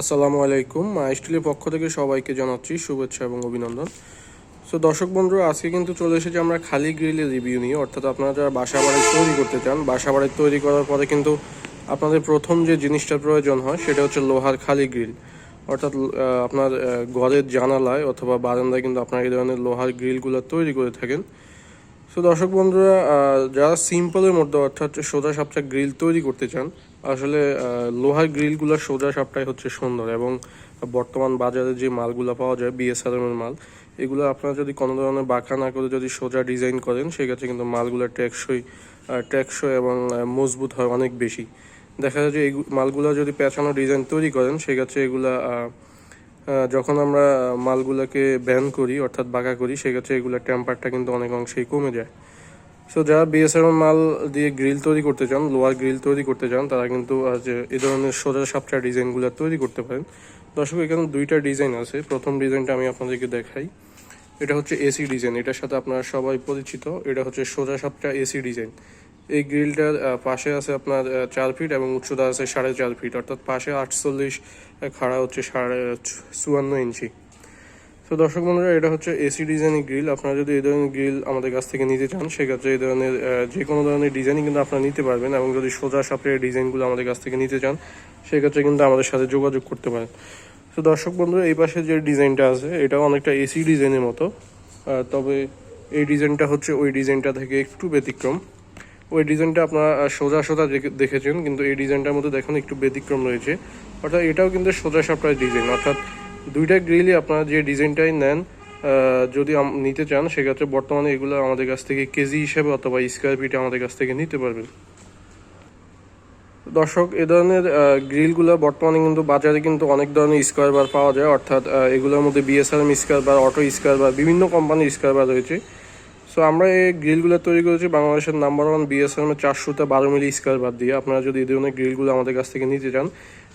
আসসালামু আলাইকুম। স্টিলের পক্ষ থেকে সবাইকে জানাচ্ছি শুভেচ্ছা এবং অভিনন্দন। সো দর্শক বন্ধুরা, আজকে কিন্তু চলে এসেছি আমরা খালি গ্রিলের রিভিউ নিয়ে। অর্থাৎ আপনারা যারা বাসা বাড়ি তৈরি করতে চান, বাসা বাড়ি তৈরি করার পরে কিন্তু আপনাদের প্রথম যে জিনিসটা প্রয়োজন হয়, সেটা হচ্ছে লোহার খালি গ্রিল। অর্থাৎ আপনার ঘরের জানালায় অথবা বারান্দায় কিন্তু আপনার এই ধরনের লোহার গ্রিলগুলো তৈরি করে থাকেন। সো দর্শক বন্ধুরা যারা সিম্পলের মধ্যে অর্থাৎ সোজা সাপটা গ্রিল তৈরি করতে চান আসলে লোহার গ্রিলগুলো সোজা সাপটাই হচ্ছে সুন্দর এবং বর্তমান বাজারে যে মালগুলো পাওয়া যায় বিএসআরএম এর মাল, এগুলো আপনারা যদি কোনো ধরনের বাঁকা না করে যদি সোজা ডিজাইন করেন, সেক্ষেত্রে কিন্তু মালগুলো টেকসই টেকসই এবং মজবুত হয় অনেক বেশি। দেখা যায় যে এই মালগুলো যদি পেঁচানো ডিজাইন তৈরি করেন, সেক্ষেত্রে এগুলা যখন আমরা মালগুলোকে ব্যান করি, অর্থাৎ বাঁকা করি, সেক্ষেত্রে এগুলোর টেম্পারটা কিন্তু অনেক অংশেই কমে যায়। সো যারা বিএসআর মাল দিয়ে গ্রিল তৈরি করতে চান লোয়ার গ্রিল তৈরি করতে চান, তারা কিন্তু আজ এই ধরনের সোজা সাপটা ডিজাইনগুলো তৈরি করতে পারেন। দর্শক, এখানে দুইটা ডিজাইন আছে। প্রথম ডিজাইনটা আমি আপনাদেরকে দেখাই। এটা হচ্ছে এসি ডিজাইন এটার সাথে আপনারা সবাই পরিচিত। এটা হচ্ছে সোজা সাপটা এসি ডিজাইন এই গ্রিলটার পাশে আছে আপনার চার ফিট এবং উচ্চতা আছে সাড়ে চার ফিট অর্থাৎ পাশে আটচল্লিশ খাড়া হচ্ছে সাড়ে চুয়ান্ন ইঞ্চি। তো দর্শক বন্ধুরা এটা হচ্ছে এসি ডিজাইনের গ্রিল আপনারা যদি এই ধরনের গ্রিল আমাদের কাছ থেকে নিতে চান, সেক্ষেত্রে এই ধরনের যে কোনো ধরনের ডিজাইনই কিন্তু আপনারা নিতে পারবেন এবং যদি সোজা সাপের ডিজাইনগুলো আমাদের কাছ থেকে নিতে চান, সেক্ষেত্রে কিন্তু আমাদের সাথে যোগাযোগ করতে পারেন। তো দর্শক বন্ধুরা এই পাশে যে ডিজাইনটা আছে এটা অনেকটা এসি ডিজাইনের মতো। তবে এই ডিজাইনটা হচ্ছে ওই ডিজাইনটা থেকে একটু ব্যতিক্রম। ওই ডিজাইনটা আপনারা সোজা সোজা দেখে- দেখেছেন, কিন্তু এই ডিজাইনটার মধ্যে দেখুন একটু ব্যতিক্রম রয়েছে। অর্থাৎ এটাও কিন্তু সোজা সাপটার ডিজাইন অর্থাৎ দুইটা গ্রিলই আপনারা যে ডিজাইনটাই নেন যদি নিতে চান, সেক্ষেত্রে বর্তমানে এগুলো আমাদের কাছ থেকে কেজি হিসেবে অথবা স্কোয়ার ফিটে আমাদের কাছ থেকে নিতে পারবেন। দর্শক, এ ধরনের গ্রিলগুলো বর্তমানে কিন্তু বাজারে কিন্তু অনেক ধরনের স্কোয়ার বার পাওয়া যায়। অর্থাৎ এগুলোর মধ্যে BSRM square bar auto square bar বিভিন্ন কোম্পানির স্কোয়ার বার রয়েছে। সো আমরা এই গ্রিলগুলো তৈরি করেছি বাংলাদেশের নাম্বার ওয়ান বিএসআরএম এর চারশোতে বারো মিলি স্কোয়ার বাদ দিয়ে। আপনারা যদি এই ধরনের গ্রিলগুলো আমাদের কাছ থেকে নিতে চান,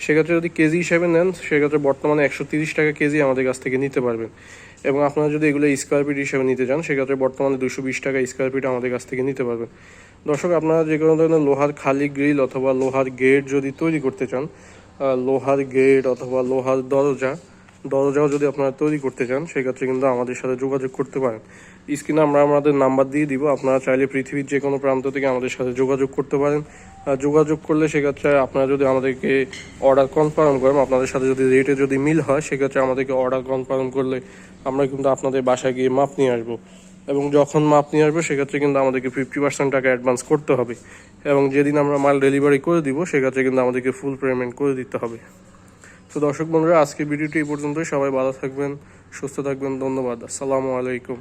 সেক্ষেত্রে যদি কেজি হিসাবে নেন, সেক্ষেত্রে বর্তমানে একশো তিরিশ টাকা কেজি আমাদের কাছ থেকে নিতে পারবেন। এবং আপনারা যদি এগুলো স্কোয়ার ফিট হিসাবে নিতে চান, সেক্ষেত্রে বর্তমানে দুশো বিশ টাকা স্কোয়ার ফিট আমাদের কাছ থেকে নিতে পারবেন। দর্শক, আপনারা যে কোনো ধরনের লোহার খালি গ্রিল অথবা লোহার গেট যদি তৈরি করতে চান লোহার গেট অথবা লোহার দরজা দরজাও যদি আপনারা তৈরি করতে চান সেক্ষেত্রে কিন্তু আমাদের সাথে যোগাযোগ করতে পারেন। স্ক্রিনে আমরা আমাদের নাম্বার দিয়ে দিব। আপনারা চাইলে পৃথিবীর যে কোনো প্রান্ত থেকে আমাদের সাথে যোগাযোগ করতে পারেন। যোগাযোগ করলে সেক্ষেত্রে আপনারা যদি আমাদেরকে অর্ডার কনফার্ম করেন, আপনাদের সাথে যদি রেটে যদি মিল হয় সেক্ষেত্রে আমাদেরকে অর্ডার কনফার্ম করলে আমরা কিন্তু আপনাদের বাসায় গিয়ে মাপ নিয়ে আসব। এবং যখন মাপ নিয়ে আসবে সেক্ষেত্রে কিন্তু আমাদেরকে ফিফটি পার্সেন্ট টাকা অ্যাডভান্স করতে হবে। এবং যেদিন আমরা মাল ডেলিভারি করে দিব সেক্ষেত্রে কিন্তু আমাদেরকে ফুল পেমেন্ট করে দিতে হবে। তো দর্শক বন্ধুরা আজকে ভিডিওটি এই পর্যন্তই। সবাই ভালো থাকবেন, সুস্থ থাকবেন। ধন্যবাদ। আসসালামু আলাইকুম।